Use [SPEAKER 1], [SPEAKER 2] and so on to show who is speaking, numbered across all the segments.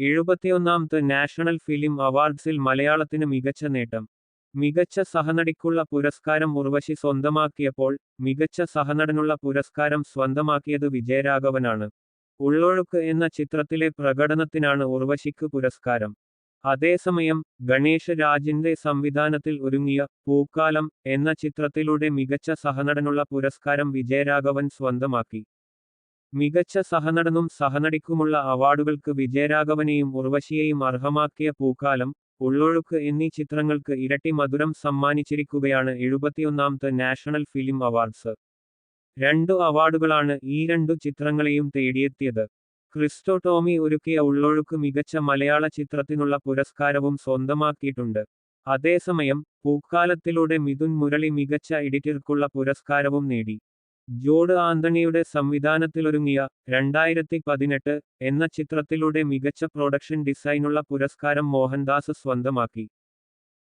[SPEAKER 1] എഴുപത്തിയൊന്നാമത് national film അവാർഡ്സിൽ മലയാളത്തിന് മികച്ച നേട്ടം. മികച്ച സഹനടിക്കുള്ള പുരസ്കാരം ഉർവശി സ്വന്തമാക്കിയപ്പോൾ മികച്ച സഹനടനുള്ള പുരസ്കാരം സ്വന്തമാക്കിയത് വിജയരാഘവനാണ്. ഉള്ളൊഴുക്ക് എന്ന ചിത്രത്തിലെ പ്രകടനത്തിനാണ് ഉർവശിക്ക് പുരസ്കാരം. അതേസമയം ഗണേഷ് രാജിന്റെ സംവിധാനത്തിൽ ഒരുങ്ങിയ പൂക്കാലം എന്ന ചിത്രത്തിലൂടെ മികച്ച സഹനടനുള്ള പുരസ്കാരം വിജയരാഘവൻ സ്വന്തമാക്കി. മികച്ച സഹനടനും സഹനടിക്കുമുള്ള അവാർഡുകൾക്ക് വിജയരാഘവനെയും ഉർവശിയെയും അർഹമാക്കിയ പൂക്കാലം ഉള്ളൊഴുക്ക് എന്നീ ചിത്രങ്ങൾക്ക് ഇരട്ടി മധുരം സമ്മാനിച്ചിരിക്കുകയാണ് എഴുപത്തിയൊന്നാമത്തെ നാഷണൽ ഫിലിം അവാർഡ്സ്. രണ്ടു അവാർഡുകളാണ് ഈ രണ്ടു ചിത്രങ്ങളെയും തേടിയെത്തിയത്. ക്രിസ്റ്റോ ടോമി ഒരുക്കിയ ഉള്ളൊഴുക്ക് മികച്ച മലയാള ചിത്രത്തിനുള്ള പുരസ്കാരവും സ്വന്തമാക്കിയിട്ടുണ്ട്. അതേസമയം പൂക്കാലത്തിലൂടെ മിഥുൻ മുരളി മികച്ച എഡിറ്റർക്കുള്ള പുരസ്കാരവും നേടി. ജോഡ് ആന്റണിയുടെ സംവിധാനത്തിലൊരുങ്ങിയ രണ്ടായിരത്തി പതിനെട്ട് എന്ന ചിത്രത്തിലൂടെ മികച്ച പ്രൊഡക്ഷൻ ഡിസൈനുള്ള പുരസ്കാരം മോഹൻദാസ് സ്വന്തമാക്കി.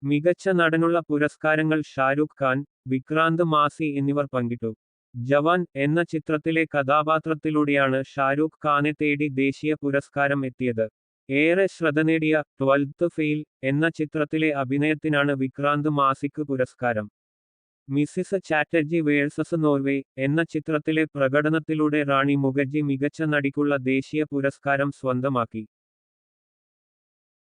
[SPEAKER 1] മികച്ച നടനുള്ള പുരസ്കാരങ്ങൾ ഷാരൂഖ് ഖാൻ വിക്രാന്ത് മാസി എന്നിവർ പങ്കിട്ടു. ജവാൻ എന്ന ചിത്രത്തിലെ കഥാപാത്രത്തിലൂടെയാണ് ഷാരൂഖ് ഖാനെ തേടി ദേശീയ പുരസ്കാരം എത്തിയത്. ഏറെ ശ്രദ്ധ നേടിയ ട്വൽത്ത് ഫെയിൽ എന്ന ചിത്രത്തിലെ അഭിനയത്തിനാണ് വിക്രാന്ത് മാസിക്ക് പുരസ്കാരം. മിസിസ് ചാറ്റർജി വേഴ്സസ് നോർവേ എന്ന ചിത്രത്തിലെ പ്രകടനത്തിലൂടെ റാണി മുഖർജി മികച്ച നടിക്കുള്ള ദേശീയ പുരസ്കാരം സ്വന്തമാക്കി.